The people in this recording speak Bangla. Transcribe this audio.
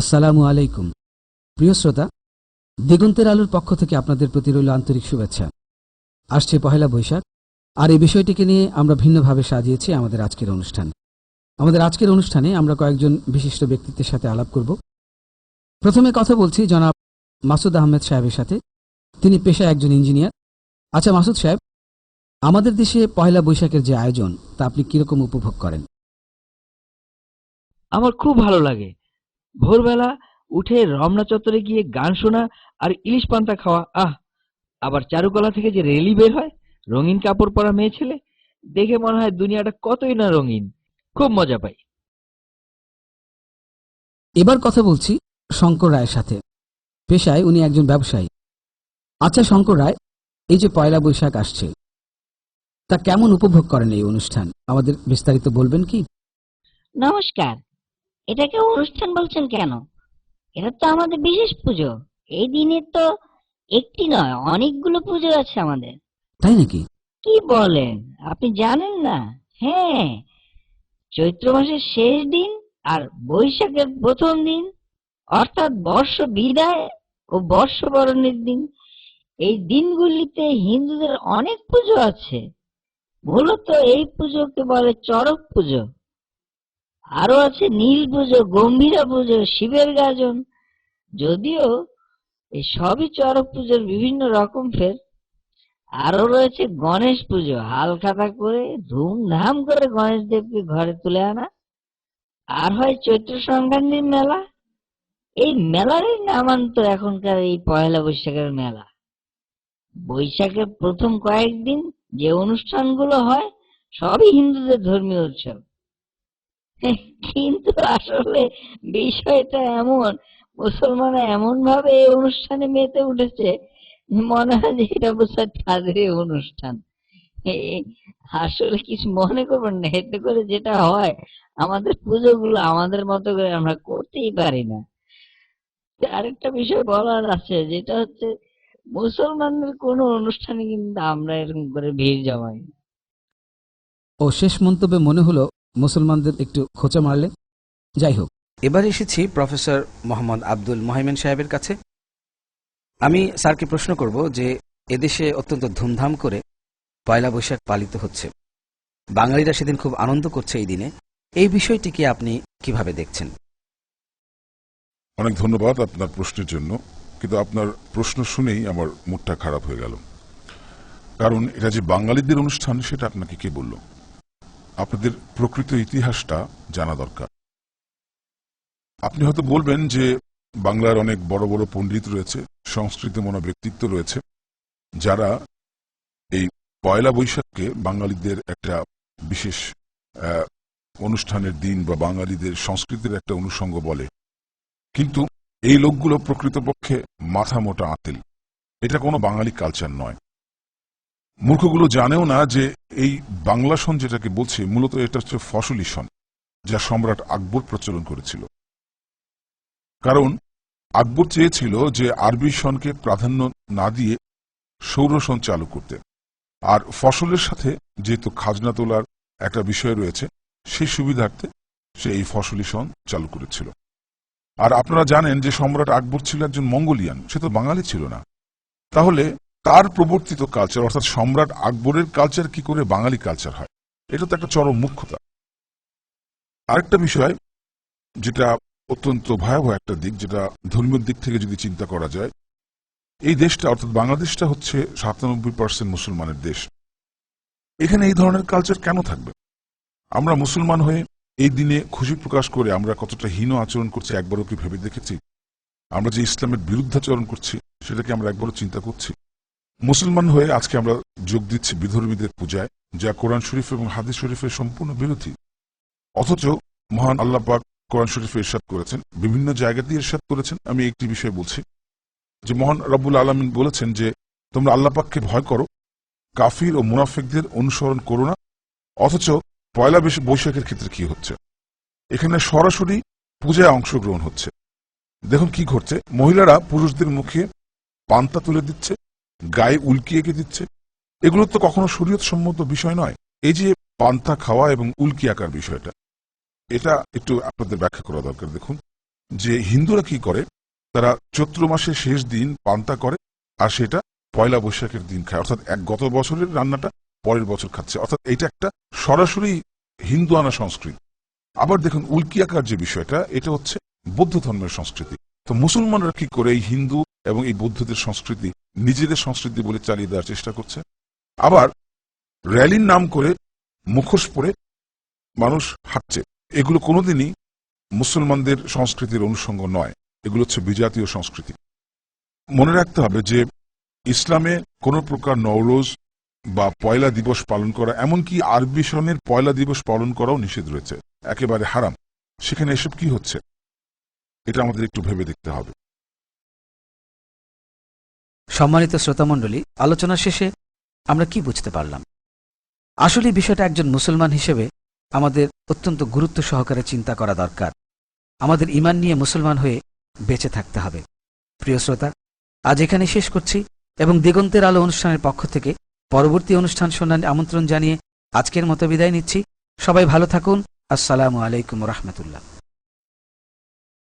আসসালামু আলাইকুম। প্রিয় শ্রোতা, দিগন্তের আলোর পক্ষ থেকে আপনাদের প্রতি রইল আন্তরিক শুভেচ্ছা। আসছে পহেলা বৈশাখ, আর এই বিষয়টিকে নিয়ে আমরা ভিন্নভাবে সাজিয়েছি আমাদের আজকের অনুষ্ঠান। আমাদের আজকের অনুষ্ঠানে আমরা কয়েকজন বিশিষ্ট ব্যক্তিত্বের সাথে আলাপ করব। প্রথমে কথা বলছি জনাব মাসুদ আহমেদ সাহেবের সাথে। তিনি পেশায় একজন ইঞ্জিনিয়ার। আচ্ছা মাসুদ সাহেব, আমাদের দেশে পয়লা বৈশাখের যে আয়োজন, তা আপনি কীরকম উপভোগ করেন? আমার খুব ভালো লাগে। ভোরবেলা উঠে রমনা চত্বরে গিয়ে গান শোনা আর ইলিশ পান্তা খাওয়া আহ! আবার চারুকলা থেকে যে রেলি বের হয় রঙিন কাপড় পরা মেয়ে ছেলে দেখে মনে হয় দুনিয়াটা কতই না রঙিন। খুব মজা পাই। এবার কথা বলছি শঙ্কর রায়ের সাথে। পেশায় উনি একজন ব্যবসায়ী। আচ্ছা শঙ্কর রায় এই যে পয়লা বৈশাখ আসছে তা কেমন উপভোগ করেন এই অনুষ্ঠান? আমাদের বিস্তারিত বলবেন কি? নমস্কার। এটাকে অনুষ্ঠান বলছেন কেন? এটা তো আমাদের বিশেষ পুজো। এই দিনে তো একটি নয় অনেকগুলো পুজো আছে আমাদের। তাই নাকি? কি বলেন? আপনি জানেন না? হ্যাঁ চৈত্র মাসের শেষ দিন আর বৈশাখের প্রথম দিন অর্থাৎ বর্ষ বিদায় ও বর্ষবরণের দিন। এই দিনগুলিতে হিন্দুদের অনেক পুজো আছে। মূলত এই পুজোকে বলে চড়ক পুজো। আরও আছে নীল পুজো গম্ভীরা পুজো শিবের গাজন। যদিও এই সবই চড়ক পুজোর বিভিন্ন রকম ফের। আরও রয়েছে গণেশ পুজো, হালখাতা করে, ধুমধাম করে গণেশ দেবকে ঘরে তুলে আনা। আর হয় চৈত্র সংক্রান্তির মেলা। এই মেলারই নামান্ত এখনকার এই পয়লা বৈশাখের মেলা। বৈশাখের প্রথম কয়েকদিন যে অনুষ্ঠানগুলো হয়, সবই হিন্দুদের ধর্মীয় উৎসব। কিন্তু আসলে বিষয়টা এমন মুসলমান এমন ভাবে এই অনুষ্ঠানে মেতে উঠেছে, মনে হয় যে এটা বোধহয় তাদের অনুষ্ঠান আসলে কিছু মনে করবেন না, এতে করে যেটা হয়, আমাদের পুজোগুলো আমাদের মতো করে আমরা করতেই পারি না আরেকটা বিষয় বলার আছে, যেটা হচ্ছে মুসলমানদের কোনো অনুষ্ঠানে কিন্তু আমরা এরকম করে ভিড় জমাই। ও শেষ মন্তব্যে মনে হলো মুসলমানদের একটু খোঁচা মারলে যাই হোক। এবার এসেছি প্রফেসর মোহাম্মদ আব্দুল মোহাইমেন সাহেবের কাছে। আমি স্যারকে প্রশ্ন করব যে এদেশে অত্যন্ত ধুমধাম করে পয়লা বৈশাখ পালিত হচ্ছে। বাঙালিরা সেদিন খুব আনন্দ করছে এই দিনে। এই বিষয়টিকে আপনি কীভাবে দেখছেন? অনেক ধন্যবাদ আপনার প্রশ্নের জন্য কিন্তু আপনার প্রশ্ন শুনেই আমার মুডটা খারাপ হয়ে গেল। কারণ এটা যে বাঙালিদের অনুষ্ঠান সেটা আপনাকে কে বলল? আপনাদের প্রকৃত ইতিহাসটা জানা দরকার। আপনি হয়তো বলবেন যে বাংলার অনেক বড় বড় পণ্ডিত রয়েছে সংস্কৃত মনো ব্যক্তিত্ব রয়েছে, যারা এই পয়লা বৈশাখকে বাঙালিদের একটা বিশেষ অনুষ্ঠানের দিন বা বাঙালিদের সংস্কৃতির একটা অনুষঙ্গ বলে। কিন্তু এই লোকগুলো প্রকৃতপক্ষে মাথা মোটা আতেল। এটা কোনো বাঙালি কালচার নয়। মূর্খগুলো জানেও না যে এই বাংলা সন যেটাকে বলছে, মূলত এটা হচ্ছে ফসলি সন যা সম্রাট আকবর প্রচলন করেছিল। কারণ আকবর চেয়েছিল যে আরবি সনকে প্রাধান্য না দিয়ে সৌর সন চালু করতে। আর ফসলের সাথে যেহেতু খাজনা তোলার একটা বিষয় রয়েছে, সেই সুবিধার্থে সে এই ফসলি সন চালু করেছিল। আর আপনারা জানেন যে সম্রাট আকবর ছিল একজন মঙ্গোলিয়ান, সে তো বাঙালি ছিল না। তাহলে তার প্রবর্তিত কালচার অর্থাৎ সম্রাট আকবরের কালচার কি করে বাঙালি কালচার হয়? এটা তো একটা চরম মুখ্যতা আরেকটা বিষয়, যেটা অত্যন্ত ভয়াবহ একটা দিক, যেটা ধর্মীয় দিক থেকে যদি চিন্তা করা যায়, এই দেশটা, অর্থাৎ বাংলাদেশটা হচ্ছে সাতানব্বই পার্সেন্ট মুসলমানের দেশ। এখানে এই ধরনের কালচার কেন থাকবে? আমরা মুসলমান হয়ে এই দিনে খুশি প্রকাশ করে আমরা কতটা হীন আচরণ করছি একবারও কি ভেবে দেখেছি? আমরা যে ইসলামের বিরুদ্ধাচরণ করছি, সেটাকে আমরা একবারও চিন্তা করছি। মুসলমান হয়ে আজকে আমরা যোগ দিচ্ছি বিধর্মীদের পূজায়, যা কোরআন শরীফ এবং হাদিস শরীফের সম্পূর্ণ বিরোধী। অথচ মহান আল্লাহ পাক কোরআন শরীফে ইরশাদ করেছেন, বিভিন্ন জায়গাতেই ইরশাদ করেছেন। আমি একটি বিষয় বলছি, যে মহান রব্বুল আলমিন বলেছেন যে, তোমরা আল্লাহ পাককে ভয় করো, কাফির ও মুনাফিকদের অনুসরণ করো না, অথচ পয়লা বৈশ- বৈশাখের ক্ষেত্রে কি হচ্ছে? এখানে সরাসরি পূজায় অংশগ্রহণ হচ্ছে। দেখুন কি ঘটছে, মহিলারা পুরুষদের মুখে পান্তা তুলে দিচ্ছে গায়ে উল্কি এঁকে দিচ্ছে? এগুলো তো কখনো শরীয়ত সম্মত বিষয় নয়। এই যে পান্তা খাওয়া এবং উল্কি আঁকার বিষয়টা, এটা একটু আপনাদের ব্যাখ্যা করা দরকার। দেখুন, যে হিন্দুরা কি করে, তারা চৈত্র মাসের শেষ দিন পান্তা করে আর সেটা পয়লা বৈশাখের দিন খায়। অর্থাৎ এক গত বছরের রান্নাটা পরের বছর খাচ্ছে। অর্থাৎ এটা একটা সরাসরি হিন্দু আনা সংস্কৃতি। আবার দেখুন, উল্কি আঁকার যে বিষয়টা, এটা হচ্ছে বৌদ্ধ ধর্মের সংস্কৃতি। তো মুসলমানরা কি করে, এই হিন্দু এবং এই বৌদ্ধদের সংস্কৃতি, নিজেদের সংস্কৃতি বলে চালিয়ে দেওয়ার চেষ্টা করছে। আবার র্যালির নাম করে মুখোশ পরে মানুষ হাঁটছে। এগুলো কোনোদিনই মুসলমানদের সংস্কৃতির অনুষঙ্গ নয়। এগুলো হচ্ছে বিজাতীয় সংস্কৃতি। মনে রাখতে হবে যে ইসলামে কোনো প্রকার নওরোজ বা পয়লা দিবস পালন করা, এমনকি আরবি সনের পয়লা দিবস পালন করাও নিষেধ রয়েছে। একেবারে হারাম। সেখানে এসব কি হচ্ছে? এটা আমাদের একটু ভেবে দেখতে হবে। সম্মানিত শ্রোতামণ্ডলী আলোচনা শেষে আমরা কি বুঝতে পারলাম? আসলে বিষয়টা একজন মুসলমান হিসেবে আমাদের অত্যন্ত গুরুত্ব সহকারে চিন্তা করা দরকার। আমাদের ইমান নিয়ে মুসলমান হয়ে বেঁচে থাকতে হবে। প্রিয় শ্রোতা, আজ এখানে শেষ করছি এবং দিগন্তের আলো অনুষ্ঠানের পক্ষ থেকে পরবর্তী অনুষ্ঠান শোনার আমন্ত্রণ জানিয়ে আজকের মতো বিদায় নিচ্ছি। সবাই ভালো থাকুন। আসসালামু আলাইকুম রহমতুল্লাহ।